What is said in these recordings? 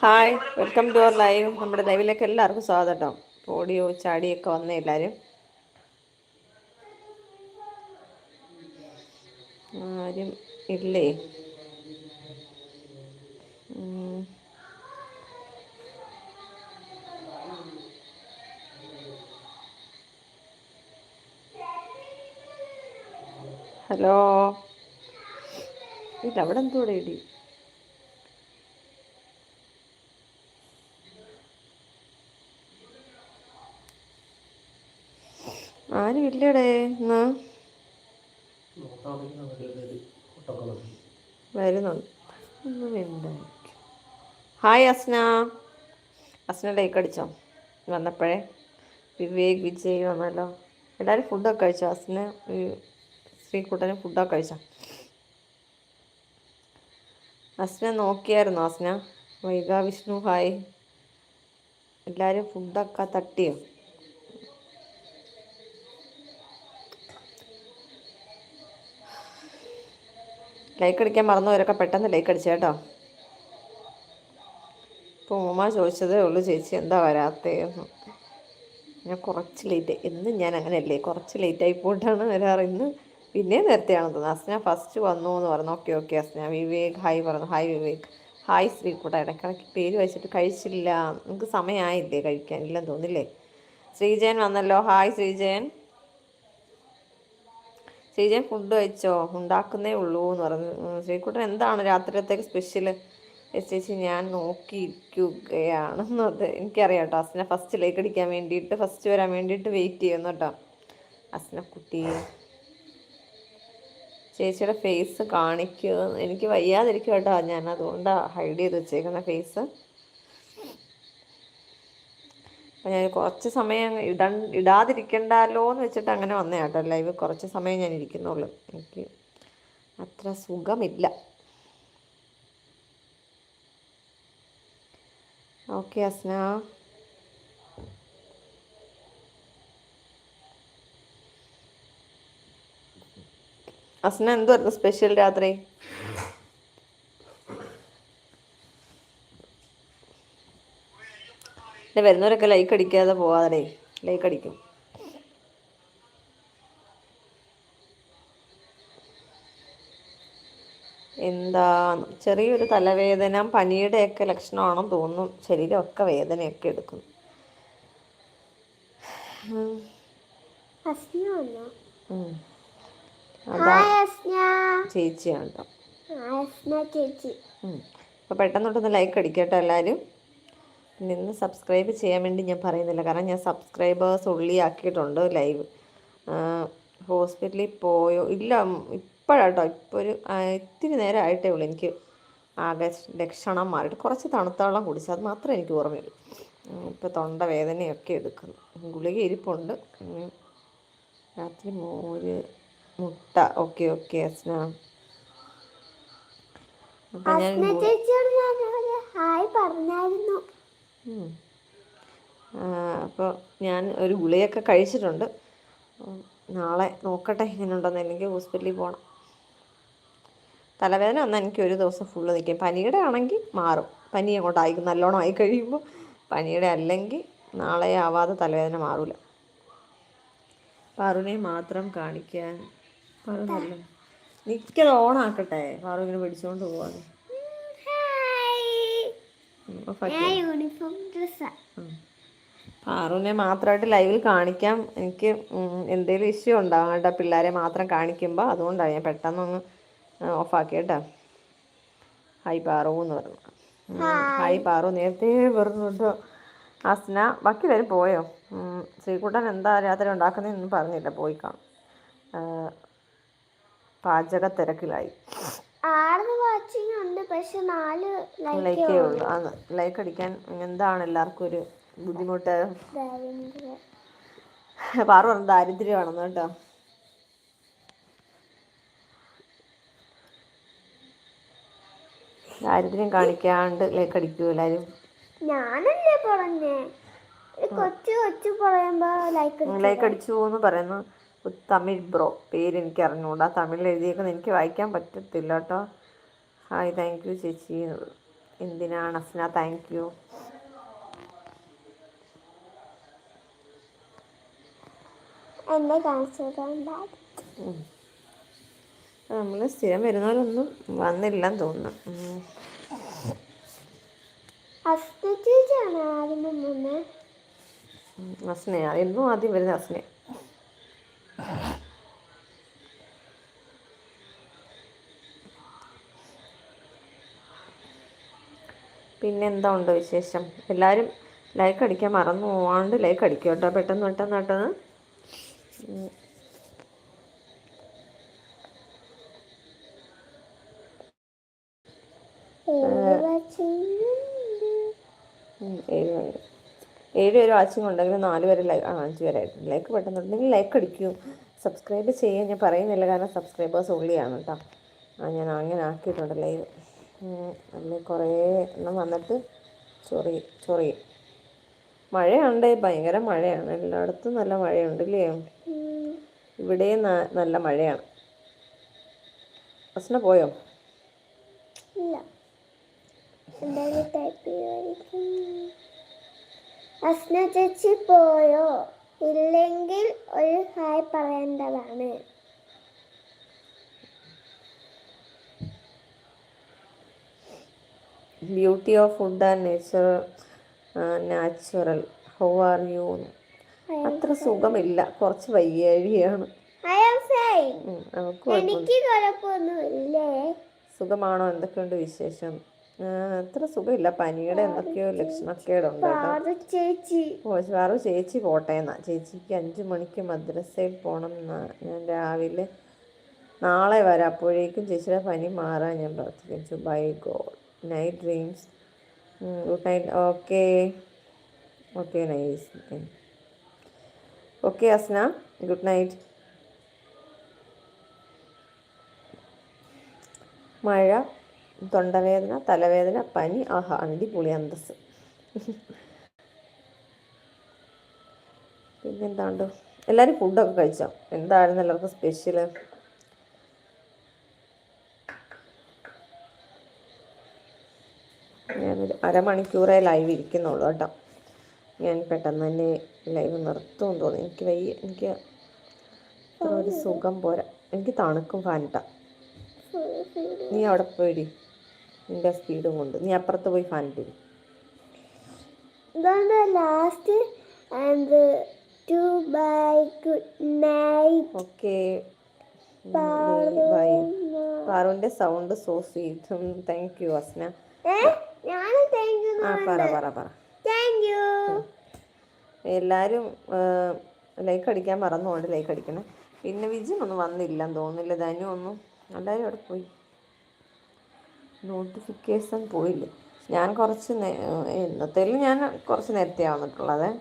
Hi welcome to our live. നമ്മുടെ ലൈവിലേക്ക് എല്ലാവർക്കും സ്വാഗതം. കേട്ടോ ഓടിയോ ചാടിയൊക്കെ വന്നേ എല്ലാവരും ആരും ഇല്ലേ? ഹലോ? ഇല്ല അവിടെ എന്തോടെ ഇടി? ആരും ഇല്ലടേ ഇന്ന് വരുന്നുണ്ട്. ഒന്നും എന്തായിരിക്കും ഹായ് അസ്ന. അസ്ന ലൈക്ക് അടിച്ചോ? വന്നപ്പോഴേ. വിവേക് വിജയ് വന്നല്ലോ. എല്ലാവരും ഫുഡൊക്കെ കഴിച്ചോ? അസ്ന ശ്രീകുട്ടനും ഫുഡൊക്കെ കഴിച്ചോ? അസ്ന നോക്കിയായിരുന്നു? അസ്ന? വൈഗ വിഷ്ണു ഹായ്. എല്ലാവരും ഫുഡൊക്കെ തട്ടിയോ? ലൈക്ക് അടിക്കാൻ മറന്നവരൊക്കെ പെട്ടെന്ന് ലൈക്ക് അടിച്ചു കേട്ടോ. ഇപ്പോൾ ഉമ്മ ചോദിച്ചതേ ഉള്ളൂ ചേച്ചി എന്താ വരാത്തേന്ന് ഞാൻ കുറച്ച് ലേറ്റ് ഇന്ന് ഞാൻ അങ്ങനെയല്ലേ കുറച്ച് ലേറ്റ് ആയി വരാറ്. ഇന്ന് പിന്നെ നേരത്തെയാണ് തോന്നുന്നത് അസ്ന ഫസ്റ്റ് വന്നു എന്ന് പറഞ്ഞു. Okay okay Asna Vivek hi പറഞ്ഞു. ഹായ് വിവേക്. ഹായ് ശ്രീകുട്ട. ഇടയ്ക്കിടയ്ക്ക് പേര് വെച്ചിട്ട് കഴിച്ചില്ല. നിങ്ങൾക്ക് സമയമായില്ലേ കഴിക്കാൻ? ഇല്ലെന്ന് തോന്നില്ലേ ശ്രീജയൻ വന്നല്ലോ. ഹായ് ശ്രീജയൻ. ശ്രീജയൻ ഫുഡ് കഴിച്ചോ? ഉണ്ടാക്കുന്നേ ഉള്ളൂ എന്ന് പറഞ്ഞു. ശ്രീകുട്ടൻ എന്താണ് രാത്രിയത്തേക്ക് സ്പെഷ്യൽ ചേച്ചി ഞാൻ നോക്കിയിരിക്കുകയാണെന്ന് അത് എനിക്കറിയാം കേട്ടോ. അസ്ന ഫസ്റ്റ് ലേക്ക് അടിക്കാൻ വേണ്ടിയിട്ട് ഫസ്റ്റ് വരാൻ വേണ്ടിയിട്ട് വെയിറ്റ് ചെയ്യുന്നു കേട്ടോ. അസ്ന കുട്ടി ചേച്ചിയുടെ ഫേസ് കാണിക്കുക എനിക്ക് വയ്യാതിരിക്കും കേട്ടോ. ഞാൻ അതുകൊണ്ടാണ് ഹൈഡ് ചെയ്ത് വെച്ചേക്കുന്ന ഫേസ് അപ്പം ഞാൻ കുറച്ച് സമയം ഇട ഇടാതിരിക്കണ്ടല്ലോ എന്ന് വെച്ചിട്ട് അങ്ങനെ വന്നേ കേട്ടോ ലൈവ് കുറച്ച് സമയം ഞാൻ ഇരിക്കുന്നുള്ളൂ. എനിക്ക് അത്ര സുഖമില്ല. ഓക്കെ അസ്ന. അസ്ന എന്തുവായിരുന്നു സ്പെഷ്യൽ രാത്രി? പിന്നെ വരുന്നവരൊക്കെ ലൈക്ക് അടിക്കാതെ പോവാതെ ലൈക്ക് അടിക്കും. എന്താ ചെറിയൊരു തലവേദന പനിയുടെയൊക്കെ ലക്ഷണമാണെന്ന് തോന്നുന്നു. ശരീരമൊക്കെ വേദനയൊക്കെ എടുക്കുന്നു. ചേച്ചിയാണ് കേട്ടോ അപ്പോൾ പെട്ടെന്നോട്ടൊന്ന് ലൈക്ക് അടിക്കട്ടെ എല്ലാവരും പിന്നെ ഇന്ന് സബ്സ്ക്രൈബ് ചെയ്യാൻ വേണ്ടി ഞാൻ പറയുന്നില്ല. കാരണം ഞാൻ സബ്സ്ക്രൈബേഴ്സ് ഉള്ളിയാക്കിയിട്ടുണ്ട് ലൈവ് ഹോസ്പിറ്റലിൽ പോയോ? ഇല്ല ഇപ്പോഴാട്ടോ. ഇപ്പോൾ ഒരു ഇത്തിരി നേരം ആയിട്ടേ ഉള്ളൂ. എനിക്ക് ആകെ ലക്ഷണം മാറിയിട്ട് കുറച്ച് തണുത്ത വെള്ളം കുടിച്ചു അത് മാത്രമേ എനിക്ക് ഓർമ്മയുള്ളൂ. ഇപ്പോൾ തൊണ്ട വേദനയൊക്കെ എടുക്കുന്നു. ഗുളിക ഇരിപ്പുണ്ട്. രാത്രി മോര് മുട്ട. Okay okay Asna. അപ്പം ഞാൻ ഹായ് പറഞ്ഞായിരുന്നു. അപ്പോൾ ഞാൻ ഒരു ഗുളിയൊക്കെ കഴിച്ചിട്ടുണ്ട്. നാളെ നോക്കട്ടെ ഇങ്ങനെയുണ്ടെന്ന് എനിക്ക് ഹോസ്പിറ്റലിൽ പോകണം തലവേദന വന്നാൽ എനിക്ക് ഒരു ദിവസം ഫുള്ള് നിൽക്കും. പനിയുടെ ആണെങ്കിൽ മാറും. പനി അങ്ങോട്ട് ആയി നല്ലോണം ആയി കഴിയുമ്പോൾ പനിയുടെ അല്ലെങ്കിൽ നാളെ ആവാതെ തലവേദന മാറില്ല പാറുവിനെ മാത്രം കാണിക്കാൻ പാറു നല്ല ഓണാക്കട്ടെ പാറു ഇങ്ങനെ പിടിച്ചുകൊണ്ട് പോവാതെ പാറുവിനെ മാത്രമായിട്ട് ലൈവിൽ കാണിക്കാൻ എനിക്ക് എന്തെങ്കിലും ഇഷ്യൂ ഉണ്ടാവും കേട്ടോ പിള്ളേരെ മാത്രം കാണിക്കുമ്പോൾ അതുകൊണ്ടാണ് ഞാൻ പെട്ടെന്നൊന്ന് ഓഫാക്കി കേട്ടോ ഹായ് പാറു എന്ന് പറഞ്ഞു. ഹായ് പാറു. നേരത്തെ പറഞ്ഞു കേട്ടോ. അസ്ന ബാക്കി വരെ പോയോ? ശ്രീകുട്ടൻ എന്താ രാത്രി ഉണ്ടാക്കുന്നതെന്നൊന്നും പറഞ്ഞില്ല. പോയി കാണും. പാചക തിരക്കിലായി. ആറ് വാച്ചിങ് ഉണ്ട് പക്ഷെ നാല് ലൈക്ക് ഉള്ളൂ. ആണ് ലൈക്ക് അടിക്കാൻ എന്താണ് എല്ലാവർക്കും ഒരു ബുദ്ധിമുട്ട്? പാറു പറഞ്ഞു ദാരിദ്ര്യമാണെന്ന് കേട്ടോ. ദാരിദ്ര്യം കാണിക്കാണ്ട് ലൈക്ക് അടിക്കൂ എല്ലാരും? ഞാനല്ലേ പറഞ്ഞേ? കൊച്ചു കൊച്ചു പറയുമ്പോ ലൈക്ക് ലൈക്ക് അടിച്ചു എന്ന് പറയുന്നു. ഒരു തമിഴ് ബ്രോ പേര് എനിക്ക് അറിഞ്ഞുകൂടാ തമിഴിൽ എഴുതിയേക്കുന്നത് എനിക്ക് വായിക്കാൻ പറ്റത്തില്ല കേട്ടോ. ഹായ് താങ്ക് യു ചേച്ചി. എന്തിനാണ് അസ്ന താങ്ക് യു നമ്മൾ സ്ഥിരം വരുന്നവരൊന്നും വന്നില്ലെന്ന് തോന്നുന്നു. ഉം. അസ്തേച്ചാണ് ആദ്യം അസ്നയ എന്നും ആദ്യം വരുന്ന അസ്നയ പിന്നെന്താ ഉണ്ട് വിശേഷം? എല്ലാവരും ലൈക്ക് അടിക്കാൻ മറന്നു പോവാണ്ട് ലൈക്ക് അടിക്കും കേട്ടോ. പെട്ടെന്ന് പെട്ടെന്ന് പെട്ടെന്ന്. ഏഴ് ഏഴ് പേര് വാച്ചിങ് ഉണ്ടെങ്കിൽ നാല് പേര് ലൈക്ക് ആ അഞ്ച് പേരായിട്ടുണ്ട് ലൈക്ക് പെട്ടെന്നുണ്ടെങ്കിൽ ലൈക്ക് അടിക്കൂ. സബ്സ്ക്രൈബ് ചെയ്യാൻ ഞാൻ പറയുന്നില്ല കാരണം സബ്സ്ക്രൈബേഴ്സ് ഉള്ളിയാണ് കേട്ടോ. ആ ഞാൻ അങ്ങനെ ആക്കിയിട്ടുണ്ട് ലൈവ് അതിൽ കുറേ എണ്ണം വന്നിട്ട് ചൊറി ചൊറി. മഴയുണ്ട് ഭയങ്കര മഴയാണ്. എല്ലായിടത്തും നല്ല മഴയുണ്ട് ഇല്ലേ. ഇവിടെയും നല്ല മഴയാണ്. പ്രശ്നം പോയോ? ഇല്ല. അസ്ന ചേച്ചി പോയോ ഇല്ലെങ്കിൽ ഒരു ഹായ് പറയേണ്ടതാണ്. Beauty of food and nature natural how are you അത്ര സുഖമില്ല. കുറച്ച് വയ്യാഴിയാണ് എനിക്ക് സുഖമാണോ? എന്തൊക്കെയുണ്ട് വിശേഷം? അത്ര സുഖമില്ല. പനിയുടെ എന്തൊക്കെയോ ലക്ഷണക്കേടുണ്ട് ചേച്ചി ഓ സാറു ചേച്ചി പോട്ടെ എന്നാ. ചേച്ചിക്ക് അഞ്ചു മണിക്ക് മദ്രസയിൽ പോകണം എന്നാ ഞാൻ രാവിലെ നാളെ വരാം. അപ്പോഴേക്കും ചേച്ചിയുടെ പനി മാറാൻ ഞാൻ പ്രാർത്ഥിച്ചു bye god night dreams good night okay okay nice okay Asna good night മഴ തൊണ്ടവേദന തലവേദന പനി ആഹാ അടിപൊളി അന്തസ് പിന്നെന്താണ്ട്? എല്ലാവരും ഫുഡൊക്കെ കഴിച്ചോ? എന്തായിരുന്നു എല്ലാവർക്കും സ്പെഷ്യൽ ഞാനൊരു അരമണിക്കൂറേ ലൈവ് ഇരിക്കുന്നുള്ളൂ കേട്ടോ. ഞാൻ പെട്ടെന്ന് തന്നെ ലൈവ് നിർത്തുമെന്ന് തോന്നി എനിക്ക് വയ്യ എനിക്ക് ഒരു സുഖം പോരാ. എനിക്ക് തണുക്കും ഫാനിട്ട നീ അവിടെ പോയിടി. നിന്റെ സ്പീഡും കൊണ്ട്. നീ അപ്പുറത്ത് പോയി ഫാൻ ഇതാണ് last and to bye good night okay bye പാറുവിന്റെ sound so sweet thank you Asna. എല്ലാരും ആ പറ പറ പറ. എല്ലാവരും ലൈക്ക് അടിക്കാൻ മറന്നുകൊണ്ട് ലൈക്ക് അടിക്കണം. പിന്നെ വിജിൻ ഒന്നും വന്നില്ല തോന്നുന്നില്ല. ധനു ഒന്നും. എല്ലാവരും അവിടെ പോയി? നോട്ടിഫിക്കേഷൻ പോയില്ല. ഞാൻ കുറച്ച് നേ- എന്നത്തേലും ഞാൻ കുറച്ച് നേരത്തെ വന്നിട്ടുള്ളത്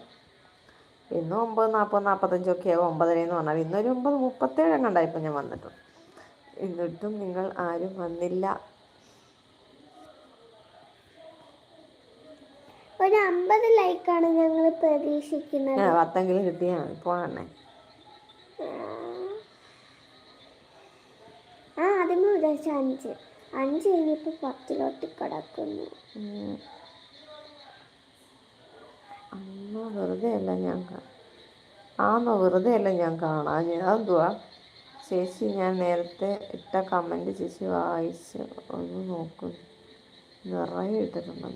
ഇന്ന് ഒമ്പത് നാൽപ്പത് നാൽപ്പത്തഞ്ചൊക്കെ ആവും. ഒമ്പതരയെന്ന് പറഞ്ഞാൽ ഇന്നൊരു ഒമ്പത് മുപ്പത്തേഴ് കണ്ടായപ്പോൾ ഞാൻ വന്നിട്ടുണ്ട് എന്നിട്ടും നിങ്ങൾ ആരും വന്നില്ല. ഒരു അമ്പത് ലൈക്കാണ് ഞങ്ങൾ പ്രതീക്ഷിക്കുന്നത്. പത്തെങ്കിലും കിട്ടിയാൽ മതി. പോകണേ ആ അതിന് ഉദ്ദേശിച്ച അഞ്ച്. അഞ്ച് കഴിഞ്ഞപ്പോൾ പത്തിലോട്ട് കിടക്കുന്നു. അമ്മ വെറുതെ അല്ല ഞാൻ ആമ ആന്നോ വെറുതെ അല്ല ഞാൻ കാണാൻ അതെന്തുവാ ചേച്ചി ഞാൻ നേരത്തെ ഇട്ട കമന്റ് ചേച്ചി വായിച്ച് ഒന്ന് നോക്കുന്നു നിറയെ ഇട്ടിട്ടുണ്ട്.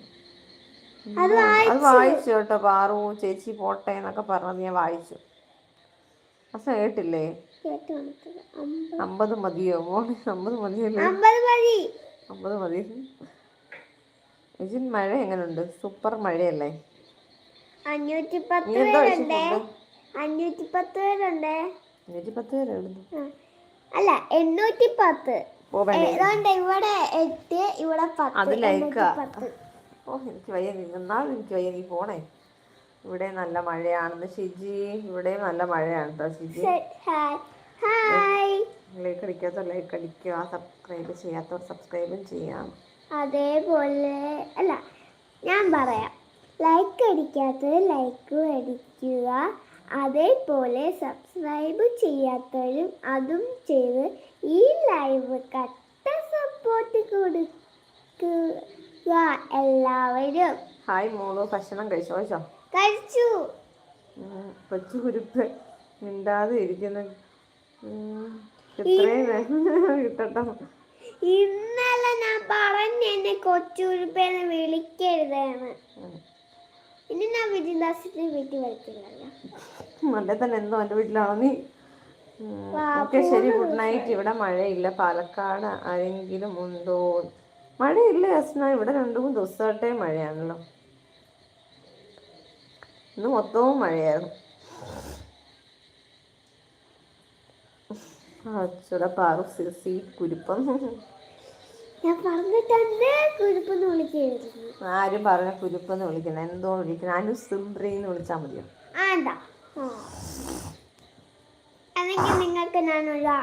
അത് വായിച്ചു. കേട്ടോ പാറു ചേച്ചി പോട്ടെ എന്നൊക്കെ പറഞ്ഞത് ഞാൻ വായിച്ചു. അസ കേട്ടില്ലേ? അമ്പത് മതിയോ മോനെ? അമ്പത് മതിയല്ലേ? അമ്പത് മതി. ഇജിൻ മഴ എങ്ങനെയുണ്ട് സൂപ്പർ മഴയല്ലേ? അഞ്ഞൂറ്റി പത്ത് പേരുണ്ട് അഞ്ഞൂറ്റി പത്ത് പേരുണ്ട് അഞ്ഞൂറ്റി പത്ത് പേരുണ്ട് അല്ല എണ്ണൂറ്റി പത്ത് ഇവിടെ എട്ട് ഇവിടെ പത്ത്. അത് ലൈക്കാ എണ്ണൂറ്റി പത്ത് ഓ എനിക്ക് വയ്യ നിന്നാൽ എനിക്ക് വയ്യ നീ പോണേ. ഇവിടെ നല്ല മഴയാണെന്ന് ഷിജി ഇവിടെ നല്ല മഴയാണ് കേട്ടോ ഷിജി ലൈക്ക് അടിക്കാത്ത ലൈക്ക് അടിക്കുക സബ്സ്ക്രൈബ് ചെയ്യാത്തവർ സബ്സ്ക്രൈബും ചെയ്യാം. അതേപോലെ അല്ല ഞാൻ പറയാം. ലൈക്ക് അടിക്കാത്തവർ ലൈക്ക് അടിക്കുക. അതേപോലെ സബ്സ്ക്രൈബ് ചെയ്യാത്തവരും അതും ചെയ്ത് ഈ ലൈവ് കട്ട സപ്പോർട്ട് കൊടുക്കുക എല്ലാവരും. ഹായ് മോളോ. ഭക്ഷണം കഴിച്ചോ? കഴിച്ചോ? കഴിച്ചു. കൊച്ചു കുരുപ്പ് മിണ്ടാതെ ഇരിക്കുന്നു. ഇന്നലെ ഞാൻ പറഞ്ഞു എന്നെ കൊച്ചൂരി വിളിക്കരുതെന്ന്. വിളിക്കരുതാണ് ഇനി ഞാൻ വിദ്യാഭ്യാസത്തിന് വീട്ടിൽ വരത്തില്ലല്ലോ. മണ്ടേ തന്നെ എന്തോ എന്റെ വീട്ടിലാണോ നീ? ഓക്കെ ശരി ഗുഡ് നൈറ്റ്. ഇവിടെ മഴയില്ല. പാലക്കാട് ആരെങ്കിലും ഉണ്ടോ? മഴയില്ല അസ്ന ഇവിടെ രണ്ടു മൂന്ന് ദിവസമായിട്ടേ മഴയാണല്ലോ. ഇന്ന് മൊത്തവും മഴയായിരുന്നു. അച്ചുട പാറു സിസി കുരുപ്പം. ഞാൻ പറഞ്ഞിട്ടെന്നെ കുരുപ്പെന്ന് ആരും പറഞ്ഞ കുരുപ്പെന്ന് വിളിക്കണം എന്തോ വിളിക്കണം അനു സിംബ്രി എന്ന് വിളിച്ചാൽ മതിയോ ആണ്ട അല്ലെങ്കിൽ നിങ്ങൾക്ക് ഞാനൊരു.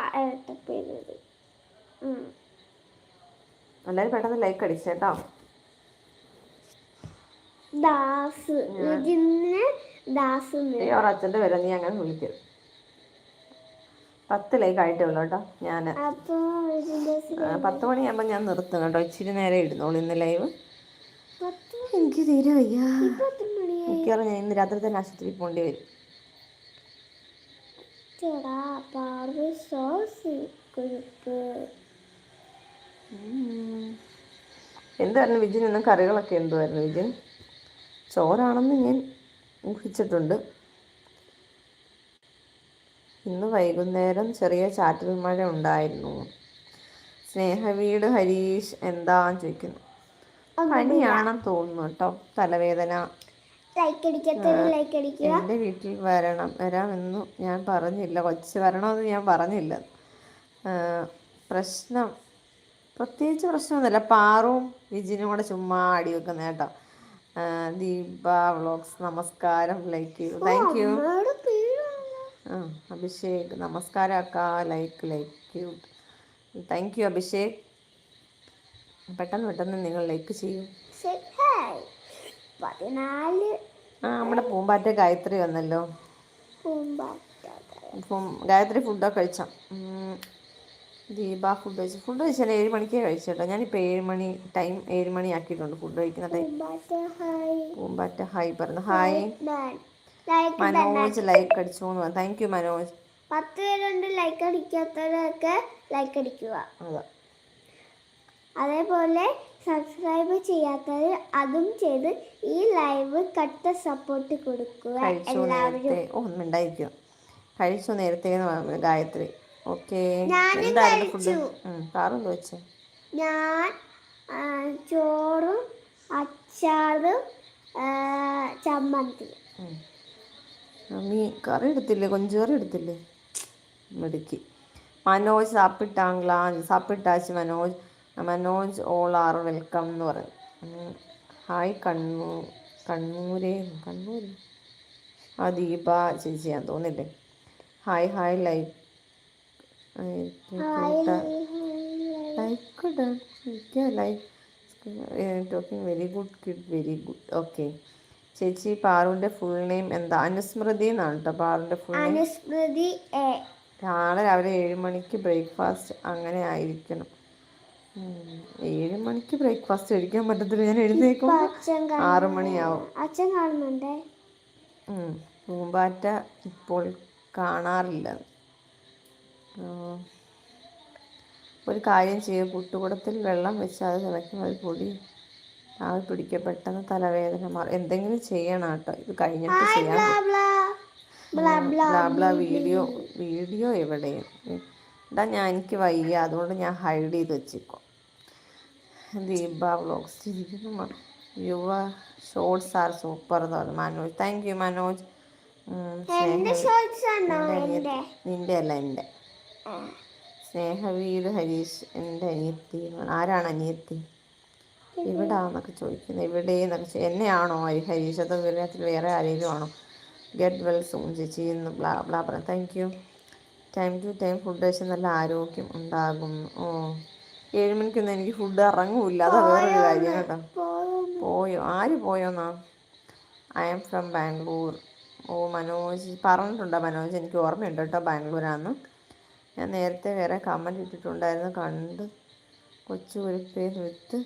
എല്ലാവരും പെട്ടെന്ന് ലൈക്ക് അടിച്ചേട്ടോ ദാസ്. ദാസ് അച്ഛന്റെ പേരെ. നീ അങ്ങനെ വിളിക്കരുത്. പത്ത് ലൈക്ക് ആയിട്ടേ ഉള്ളൂ കേട്ടോ ഞാൻ പത്ത് മണിയാകുമ്പോൾ ഞാൻ നിർത്തും കേട്ടോ. ഇച്ചിരി നേരം ഇടുന്നോളൂ ഇന്ന് ലൈവ്. എനിക്ക് തീരെ വയ്യ. മിക്കവാറും ഞാൻ ഇന്ന് രാത്രി തന്നെ ആശുപത്രിയിൽ പോകേണ്ടി വരും. എന്തായിരുന്നു വിജിൻ ഇന്ന് കറികളൊക്കെ എന്തുമായിരുന്നു വിജിൻ? ചോറാണെന്ന് ഞാൻ ഊഹിച്ചിട്ടുണ്ട്. ഇന്ന് വൈകുന്നേരം ചെറിയ ചാറ്റൽ മഴ ഉണ്ടായിരുന്നു. സ്നേഹവീട് ഹരീഷ് എന്താ ചോദിക്കുന്നു. പനിയാണെന്ന് തോന്നുന്നു കേട്ടോ. തലവേദന. എന്റെ വീട്ടിൽ വരണം വരാമെന്നു ഞാൻ പറഞ്ഞില്ല. കൊച്ച് വരണമെന്ന് ഞാൻ പറഞ്ഞില്ല. പ്രശ്നം പ്രത്യേകിച്ച് പ്രശ്നമൊന്നുമില്ല. പാറും വിജിനും കൂടെ ചുമ്മാ അടി വെക്കുന്ന കേട്ടോ. ആ, ദീപ വ്ളോഗ്സ് നമസ്കാരം ലൈക്ക് ചെയ്തു. താങ്ക് യു ആ അഭിഷേക് നമസ്കാരം അക്ക like like thank you Abhishek. പെട്ടെന്ന് പെട്ടെന്ന് നിങ്ങൾ ലൈക്ക് ചെയ്യും. പതിനാല്. ആ നമ്മുടെ പൂമ്പാറ്റ ഗായത്രി വന്നല്ലോ. ഗായത്രി ഫുഡൊക്കെ കഴിച്ച? ദീപ ഫുഡ് കഴിച്ചു. ഫുഡ് കഴിച്ചാൽ ഏഴ് മണിക്കേ കഴിച്ചു കേട്ടോ ഞാനിപ്പോൾ ഏഴ് മണി ടൈം ഏഴ് മണി ആക്കിയിട്ടുണ്ട് ഫുഡ് കഴിക്കുന്ന ടൈം പൂമ്പാറ്റ ഹായ് പറഞ്ഞു. ഹായ് മനോജ് ലൈക്ക് അടിച്ചു എന്ന് താങ്ക് യു മനോജ്. പത്ത് പേരുണ്ട് ലൈക്ക് അടിക്കാത്തവരൊക്കെ ലൈക്ക് അടിക്കുക. അതേപോലെ സബ്സ്ക്രൈബ് ചെയ്യാത്തവർ അതും ചെയ്ത് ഈ ലൈവ് കട്ട സപ്പോർട്ട് കൊടുക്കുക ഒന്നുണ്ടായിരിക്കും എല്ലാവരും. ഉണ്ടായിരിക്കും കഴിച്ചു നേരത്തെ ഗായത്രി. ഓക്കെ. ഞാൻ ചോറും അച്ചാറും ചമ്മന്തി. മമ്മി കറി എടുത്തില്ലേ? കൊഞ്ചുകറി എടുത്തില്ലേ? മിടുക്കി. മനോജ് സാപ്പിട്ടാങ്കളാ സാപ്പിട്ടാച്ച് Manoj Manoj all are welcome എന്ന് പറയും. ഉം. ഹായ് കണ്ണൂർ കണ്ണൂരേ കണ്ണൂര്. ആ ദീപ ചേച്ചിയാൻ തോന്നില്ലേ? Hi hi like. Like like talking very good kid very good. Okay. ചേച്ചി പാറുവിന്റെ ഫുൾ നെയിം എന്താ? അനുസ്മൃതി എന്നാണ് കേട്ടോ പാറുവിന്റെ ഫുൾ നെയിം അനുസ്മൃതി എ നാളെ രാവിലെ ഏഴ് മണിക്ക് ബ്രേക്ക്ഫാസ്റ്റ് അങ്ങനെ ആയിരിക്കണം. ഏഴ് മണിക്ക് ബ്രേക്ക്ഫാസ്റ്റ് കഴിക്കാൻ പറ്റത്തില്ല. ഞാൻ എഴുന്നേക്കും ആറ് മണിയാവും. അച്ഛൻ കാണുന്നുണ്ടേ. പൂമ്പാറ്റ ഇപ്പോൾ കാണാറില്ല. ഒരു കാര്യം ചെയ്യുക പുട്ടുകുടത്തിൽ വെള്ളം വെച്ച് അത് തിളയ്ക്കും. അത് പൊടി ആവി പിടിക്കുക പെട്ടെന്ന് തലവേദന മാറും എന്തെങ്കിലും ചെയ്യണം കേട്ടോ ഇത് കഴിഞ്ഞിട്ട് ചെയ്യാം. വീഡിയോ വീഡിയോ എവിടെയും? എന്താ ഞാൻ എനിക്ക് വയ്യ. അതുകൊണ്ട് ഞാൻ ഹൈഡ് ചെയ്ത് വെച്ചേക്കും. ദീപ വ്ളോഗ്സ് ഇരിക്കുന്നു. യുവ ഷോർട്സ് ആർ സൂപ്പർ എന്ന് പറഞ്ഞു. Manoj thank you Manoj. നിന്റെ അല്ല എന്റെ സ്നേഹവീര് ഹരീഷ് എന്റെ അനിയത്തി ആരാണ് അനിയത്തി? എവിടാന്നൊക്കെ ചോദിക്കുന്നത്. ഇവിടെ എന്നൊക്കെ എന്നെയാണോ ഹരി ഹരീഷ് അതോ വിനയത്തിൽ വേറെ ആരെങ്കിലും ആണോ? ഗെറ്റ് വെൽ സൂൺ ചേച്ചി എന്ന് ബ്ലാ ബ്ലാ പറയാം. Thank you time to time food കഴിച്ച് നല്ല ആരോഗ്യം ഉണ്ടാകും. ഓ ഏഴ് മണിക്കൊന്നും എനിക്ക് ഫുഡ് ഇറങ്ങൂല്ല. അതാ വേറൊരു കാര്യം കേട്ടോ. പോയോ? ആര് പോയോന്നാ? ഐ എം ഫ്രം ബാംഗ്ലൂർ ഓ മനോജ് പറഞ്ഞിട്ടുണ്ടോ മനോജ്? എനിക്ക് ഓർമ്മയുണ്ട് കേട്ടോ ബാംഗ്ലൂരാന്ന്. ഞാൻ നേരത്തെ വേറെ കമന്റ് ഇട്ടിട്ടുണ്ടായിരുന്നു. കണ്ട് കൊച്ചു ഒരു വിത്ത്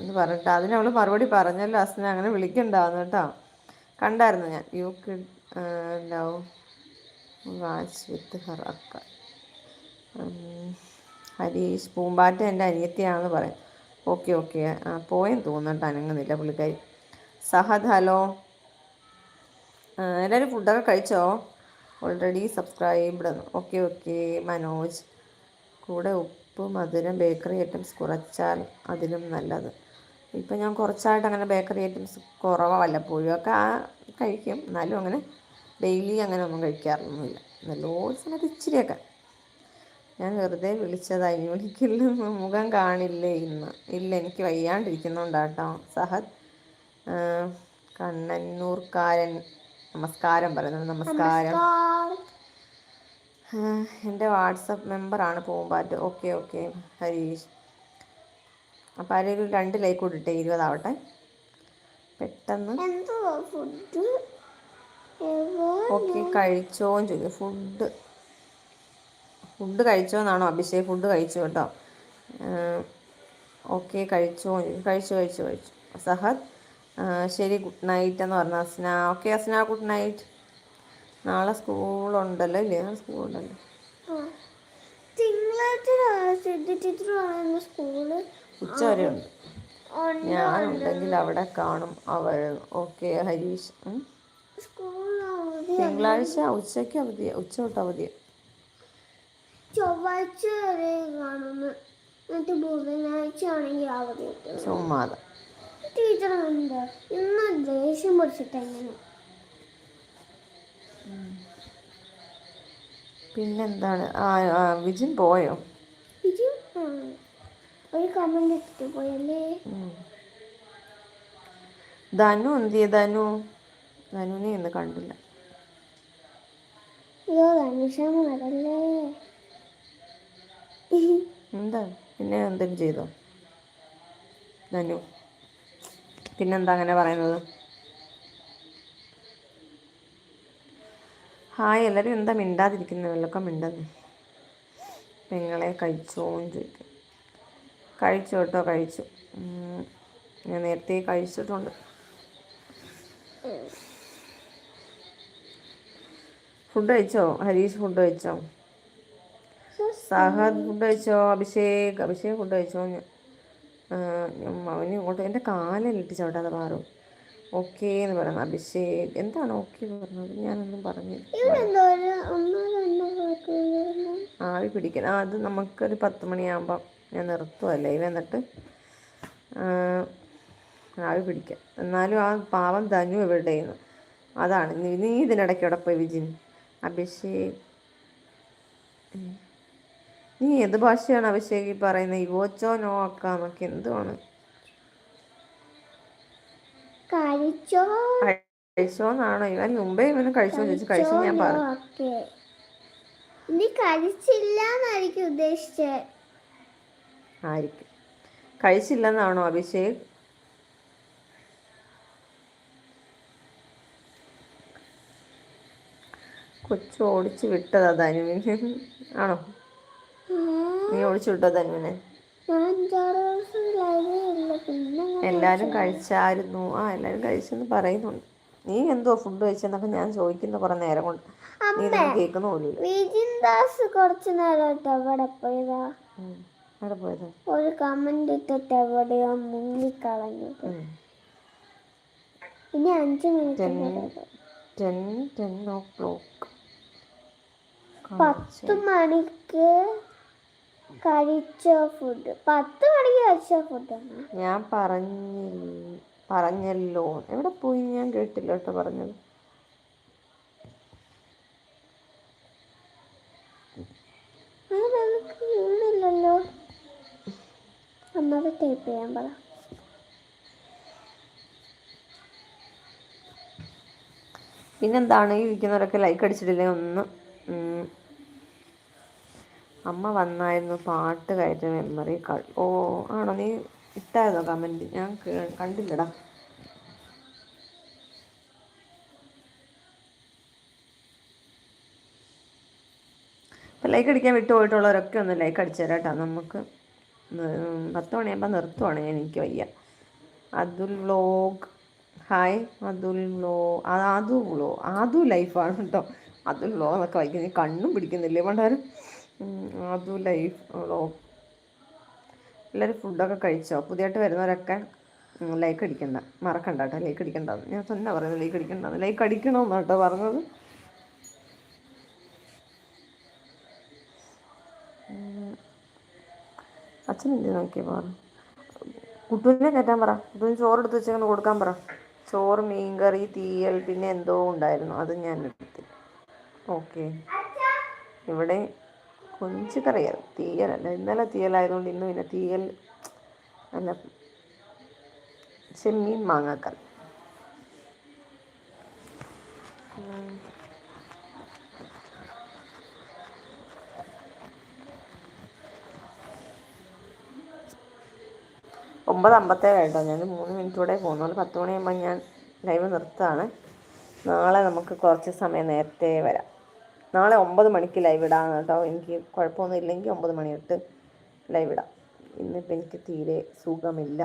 എന്ന് പറഞ്ഞിട്ട് അതിന് അവൾ മറുപടി പറഞ്ഞല്ലോ അസ്ന അങ്ങനെ വിളിക്കണ്ടാവുന്നു കേട്ടോ. കണ്ടായിരുന്നു ഞാൻ? You kid love watch with her അക്ക. ഹരീഷ് പൂമ്പാറ്റ എന്റെ അനിയത്തിയാണെന്ന് പറയും. ഓക്കെ ഓക്കെ പോയെന്ന് തോന്നുന്നുണ്ട് അനങ്ങുന്നില്ല പുള്ളിക്കാരി. സഹദ് ഹലോ. എല്ലാവരും ഫുഡൊക്കെ കഴിച്ചോ? Already subscribed okay okay Manoj. കൂടെ ഉപ്പ് മധുരം ബേക്കറി ഐറ്റംസ് കുറച്ചാൽ അതിനും നല്ലത്. ഇപ്പം ഞാൻ കുറച്ചായിട്ട് അങ്ങനെ ബേക്കറി ഐറ്റംസ് കുറവാണ് വല്ലപ്പോഴും. ഒക്കെ ആ കഴിക്കും. എന്നാലും അങ്ങനെ ഡെയിലി അങ്ങനെ ഒന്നും കഴിക്കാറൊന്നുമില്ല. നല്ലോണം സമയത്ത് ഇച്ചിരിയൊക്കെ. ഞാൻ വെറുതെ വിളിച്ചതായി ഇനി വിളിക്കില്ല മുഖം കാണില്ലേ ഇന്ന്? ഇല്ല എനിക്ക് വയ്യാണ്ടിരിക്കുന്നുണ്ടാട്ടോ. സഹദ് കണ്ണന്നൂർക്കാരൻ. നമസ്കാരം പറയുന്നത് നമസ്കാരം. എന്റെ വാട്സപ്പ് മെമ്പറാണ് പൂമ്പാറ്റ് ഓക്കെ ഓക്കെ. ഹരീഷ്. അപ്പോൾ ആരെങ്കിലും രണ്ട് ലൈക്ക് കൊടുട്ടെ ഇരുപതാവട്ടെ. പെട്ടെന്ന്. ഓക്കെ കഴിച്ചോന്ന് ചോദിക്കും ഫുഡ് ഫുഡ് കഴിച്ചോ എന്നാണോ അഭിഷേക്? ഫുഡ് കഴിച്ചു കേട്ടോ. ഓക്കെ കഴിച്ചോ കഴിച്ചു കഴിച്ചു കഴിച്ചു. സഹദ് ശരി ഗുഡ് നൈറ്റ് എന്ന് പറഞ്ഞു. Asna okay Asna good night നാളെ സ്കൂളുണ്ടല്ലോ ഇല്ലേ? നാളെ സ്കൂളുണ്ടല്ലോ. തിങ്കളാഴ്ച സ്കൂൾ ഉച്ച വരെ ഉണ്ട് ഞാൻ ഞാനുണ്ടെങ്കിൽ അവിടെ കാണും അവൾ ഓക്കെ ഹരീഷ്. തിങ്കളാഴ്ച ഉച്ചയ്ക്ക് അവധി ഉച്ച തൊട്ട് അവധി ചൊവ്വാഴ്ച വരെ കാണുന്നു. എന്നിട്ട് ബുധനാഴ്ച ആണെങ്കിൽ അവധി ചുമ്മാതെ ടീച്ചർ ഇന്ന് ദേഷ്യം പിടിച്ചിട്ട് എങ്ങനെ പിന്നെന്താണ്? വിജിൻ പോയോ? ഒരു കമന്റ് ഇട്ടിട്ട് പോയല്ലേ. ധനു എന്ത് ചെയ്യ ധനു? ധനുവിനെ ഇന്ന് കണ്ടില്ല. എന്താ? പിന്നെ എന്തെങ്കിലും ചെയ്തോ? ധനു. പിന്നെന്താ അങ്ങനെ പറയുന്നത്? ഹായ് എല്ലാവരും എന്താ മിണ്ടാതിരിക്കുന്നത് വെള്ളക്കം മിണ്ടത്. നിങ്ങളെ കഴിച്ചോന്ന് ചോദിക്കും കഴിച്ചു കേട്ടോ കഴിച്ചു. ഞാൻ നേരത്തെ കഴിച്ചിട്ടുണ്ട്. ഫുഡ് കഴിച്ചോ? ഹരീഷ് ഫുഡ് കഴിച്ചോ? സഹദ് ഫുഡ് കഴിച്ചോ? അഭിഷേക്? അഭിഷേക് ഫുഡ് കഴിച്ചോ? ഞാൻ അവന് ഇങ്ങോട്ട് എന്റെ കാലിലിട്ട് ചവിട്ടാതെ മാറും ഓക്കേ എന്ന് പറയുന്നത് അഭിഷേക് എന്താണ് ഓക്കെ പറഞ്ഞത്? ഞാനൊന്നും പറഞ്ഞില്ല. ആവി പിടിക്കണം ആ അത് നമുക്കൊരു പത്ത് മണിയാകുമ്പം ഞാൻ നിർത്തുമല്ലേ ഇവ എന്നിട്ട് ആവി പിടിക്കാം എന്നാലും ആ പാവം ധനു എവിടെയെന്ന് അതാണ്. നീ നീ ഇതിനിടയ്ക്ക് ഇവിടെ പോയി വിജിൻ? അഭിഷേക്. നീ ഏത് ഭാഷയാണ് അഭിഷേക് ഈ പറയുന്നത്? ഇവോച്ചോ നോ അക്കാന്നൊക്കെ എന്തുവാണ്? കഴിച്ചോ? കഴിച്ചോന്നാണോ? ഇവൻ മുമ്പേ ഇവന് കഴിച്ചോ ചോദിച്ചു. കഴിച്ചു ഞാൻ പറഞ്ഞു. നീ കഴിച്ചില്ല എന്നായിരിക്കും ഉദ്ദേശിച്ചേ. ആയിരിക്കും. കഴിച്ചില്ലെന്നാണോ അഭിഷേക്? കൊച്ചു ഓടിച്ചു വിട്ടതാ ധനുവിന്. ആണോ? നീ ഓടിച്ചു വിട്ടോ ധനുവിനെ? എല്ലാരും കഴിച്ചായിരുന്നു. ആ എല്ലാരും കഴിച്ചെന്ന് പറയുന്നുണ്ട്. നീ എന്തോ ഫുഡ് കഴിച്ചെന്നൊക്കെ ഞാൻ ചോദിക്കുന്ന കുറെ നേരം കൊണ്ട്. നീ കേൾക്കുന്ന പോലും വിജിൻ ദാസ് കുറച്ച് നേരമായിട്ട് എവിടെ പോയതാ? അവിടെ പോയത്? ഒരു കമന്റ് ഇട്ടിട്ട് എവിടെയോ. ഇനി അഞ്ച് മിനിറ്റ് ടെൻ കൂടെ. ടെൻ ടെൻ ഓ ക്ലോക്ക് പത്ത് മണിക്ക് കഴിച്ച ഫുഡ് പത്ത് മണിക്ക് കഴിച്ച ഫുഡാണ് ഞാൻ പറഞ്ഞില്ല? പറഞ്ഞല്ലോ. എവിടെ പോയി ഞാൻ കേട്ടില്ല കേട്ടോ പറഞ്ഞത്. വീണില്ലല്ലോ ഒന്നത് ടൈപ്പ് ചെയ്യാൻ പറ. പിന്നെന്താണ്? ഈ ഇരിക്കുന്നവരൊക്കെ ലൈക്ക് അടിച്ചിട്ടില്ലേ? ഒന്ന്. അമ്മ വന്നായിരുന്നു പാട്ട് കയറ്റ മെമ്മറി കാർഡ് ഓ ആണോ? നീ ഇട്ടായിരുന്നോ കമന്റ് ഞാൻ കണ്ടില്ലടാ. അപ്പം ലൈക്ക് അടിക്കാൻ വിട്ടു പോയിട്ടുള്ളവരൊക്കെ ഒന്ന് ലൈക്ക് അടിച്ചു കേട്ടോ. നമുക്ക് പത്ത് മണിയാകുമ്പോൾ നിർത്തുവാണ് എനിക്ക് വയ്യ. Atul vlog. Hi Atul vlog Adhu vlog Adhu ലൈഫാണ് കേട്ടോ. അതുൽ വ്ലോ എന്നൊക്കെ വായിക്കുന്നത്. കണ്ണും പിടിക്കുന്നില്ലേ പണ്ടാരും ആദു ലൈഫ് വ്ലോഗ് എല്ലാവരും ഫുഡൊക്കെ കഴിച്ചോ? പുതിയതായിട്ട് വരുന്നവരൊക്കെ ലൈക്ക് അടിക്കണ്ട. മറക്കണ്ട കേട്ടോ ലൈക്ക് അടിക്കണ്ടെന്ന്. ഞാൻ തന്നെ പറയുന്നത് ലൈക്ക് അടിക്കണ്ടെന്ന്. ലൈക്ക് അടിക്കണമെന്നാണ് കേട്ടോ പറഞ്ഞത്. അച്ഛൻ എന്ത് നോക്കിയ പറഞ്ഞു കുട്ടൂരിനെ കയറ്റാൻ പറ. കുട്ടുവിന് ചോറ് എടുത്ത് വെച്ചങ്ങനെ കൊടുക്കാൻ പറ. ചോറ് മീൻകറി തീയൽ പിന്നെ എന്തോ ഉണ്ടായിരുന്നു. അത് ഞാൻ എടുത്തില്ല ഓക്കെ. ഇവിടെ കൊഞ്ച് കറിയാണ് തീയലല്ല ഇന്നലെ തീയലായതുകൊണ്ട് ഇന്ന് പിന്നെ തീയൽ അല്ല. ചെമ്മീൻ മാങ്ങാക്കറി. ഒമ്പത് അമ്പത്തേഴ് കേട്ടോ ഞാൻ മൂന്ന് മിനിറ്റ് കൂടെ പോകുന്നുള്ളൂ പത്ത് മണിയാകുമ്പോൾ ഞാൻ ലൈവ് നിർത്തുകയാണ് നാളെ നമുക്ക് കുറച്ച് സമയം നേരത്തെ വരാം. നാളെ ഒമ്പത് മണിക്ക് ലൈവ് ഇടാം കേട്ടോ. എനിക്ക് കുഴപ്പമൊന്നും ഇല്ലെങ്കിൽ ഒമ്പത് മണി തൊട്ട് ലൈവ് ഇടാം. ഇന്നിപ്പോൾ എനിക്ക് തീരെ സുഖമില്ല.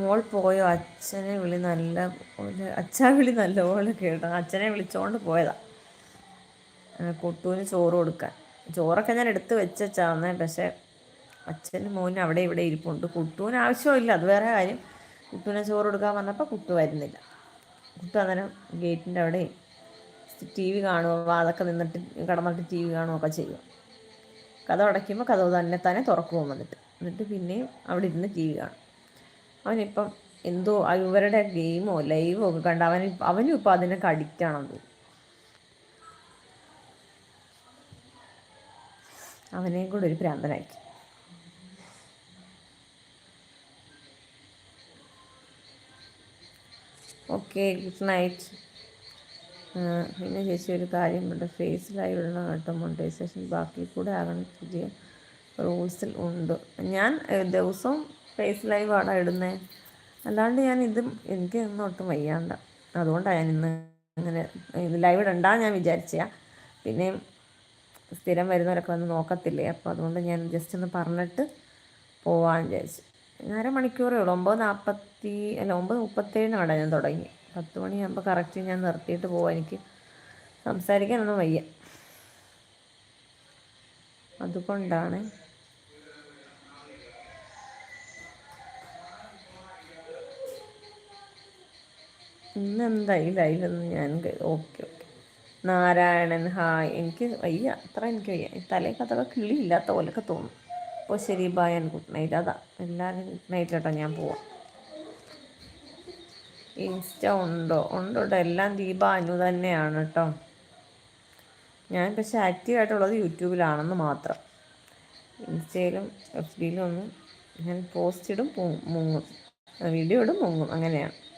മോൾ പോയോ? അച്ഛനെ വിളി നല്ല പോലെ അച്ഛാ വിളി നല്ല പോലെ കേട്ടോ. അച്ഛനെ വിളിച്ചോണ്ട് പോയതാ. ആ, കുട്ടൂന് ചോറ് കൊടുക്കാൻ. ചോറൊക്കെ ഞാൻ എടുത്ത് വെച്ചാന്ന് പക്ഷേ അച്ഛനും മോനും അവിടെ ഇവിടെ ഇരിപ്പുണ്ട്. കുട്ടൂന് ആവശ്യമില്ല. അത് വേറെ കാര്യം. കുട്ടൂനെ ചോറ് കൊടുക്കാൻ വന്നപ്പോൾ കുട്ടു വരുന്നില്ല. കുട്ടു അന്നേരം ഗേറ്റിന്റെ അവിടെ ടി വി കാണുമോ അതൊക്കെ നിന്നിട്ട് കടന്നിട്ട് ടി വി കാണുകയൊക്കെ ചെയ്യും കഥ അടയ്ക്കുമ്പോൾ കഥ തന്നെ തന്നെ തുറക്കുമോ വന്നിട്ട്. എന്നിട്ട് പിന്നെയും അവിടെ ഇരുന്ന് ടി വി കാണും. അവനിപ്പം എന്തോ ഇവരുടെ ഗെയിമോ ലൈവോ ഒക്കെ കണ്ട് അവന് അവനും ഇപ്പം അതിനൊക്കെ അഡിക്റ്റാണെന്ന് തോന്നുന്നു. അവനെയും കൂടെ ഒരു ഭ്രാന്തനാക്കി. ഓക്കെ ഗുഡ് നൈറ്റ് പിന്നെ ചേച്ചി ഒരു കാര്യം ഉണ്ട് ഫേസ് ലൈവ് ഇടണം കേട്ടോ മോണിറ്റൈസേഷൻ ബാക്കി കൂടെ ആകണം പുതിയ റൂൾസിൽ ഉണ്ട്. ഞാൻ ദിവസവും ഫേസിലായി ലൈവ് ഇടുന്നേ. അല്ലാണ്ട് ഞാൻ ഇതും എനിക്ക് ഇന്നും ഒട്ടും വയ്യാണ്ട. അതുകൊണ്ടാണ് ഞാൻ ഇന്ന് ഇങ്ങനെ ഇത് ലൈവ് ഇടണ്ടാന്ന് ഞാൻ വിചാരിച്ച പിന്നെ സ്ഥിരം വരുന്നവരൊക്കെ വന്ന് നോക്കത്തില്ലേ? അപ്പോൾ അതുകൊണ്ട് ഞാൻ ജസ്റ്റ് ഒന്ന് പറഞ്ഞിട്ട് പോവാന്ന് വിചാരിച്ചു. അരമണിക്കൂറേ ഉള്ളൂ. ഒമ്പത് നാൽപ്പത്തി അല്ല ഒമ്പത് മുപ്പത്തേഴിനാണ് ഞാൻ തുടങ്ങി. പത്ത് മണിയാകുമ്പോൾ കറക്റ്റ് ഞാൻ നിർത്തിയിട്ട് പോവാം. എനിക്ക് സംസാരിക്കാനൊന്നും വയ്യ. അതുകൊണ്ടാണ്. ഇന്നെന്തായി ലൈവെന്ന് ഞാൻ ഓക്കെ നാരായണൻ ഹായ്. എനിക്ക് വയ്യ. അത്ര എനിക്ക് വയ്യ. ഈ കിളി കിളിയില്ലാത്ത പോലെയൊക്കെ തോന്നും. അപ്പോൾ ശരി ബായ് ആൻഡ് ഗുഡ് നൈറ്റ് അതാ. എല്ലാവരും ഗുഡ് നൈറ്റ് കേട്ടോ. ഞാൻ പോവാം. ഇൻസ്റ്റ ഉണ്ടോ? ഉണ്ടോ എല്ലാം ദീപ അനു തന്നെയാണ് കേട്ടോ. ഞാൻ പക്ഷെ ആക്റ്റീവായിട്ടുള്ളത് യൂട്യൂബിലാണെന്ന് മാത്രം. ഇൻസ്റ്റയിലും എഫ് ഡിയിലും ഒന്നും ഞാൻ പോസ്റ്റ് ഇടും മുങ്ങും. വീഡിയോ ഇടും മുങ്ങും. അങ്ങനെയാണ്.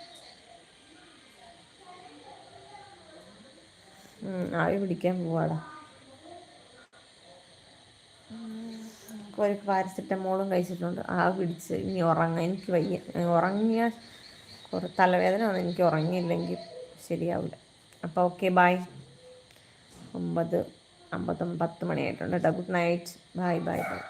ആവി പിടിക്കാൻ പോവാടാ. ഒരു പാരസെറ്റമോളും കഴിച്ചിട്ടുണ്ട്. ആ പിടിച്ച് ഇനി ഉറങ്ങാൻ എനിക്ക് വയ്യ. ഉറങ്ങിയ കുറേ തലവേദന വന്ന് എനിക്ക് ഉറങ്ങിയില്ലെങ്കിൽ ശരിയാവില്ല. അപ്പോൾ ഓക്കെ ബായ് ഒമ്പത് അമ്പത്തൊമ്പത് പത്ത് മണിയായിട്ടുണ്ട് കേട്ടോ. Good night. Bye bye bye.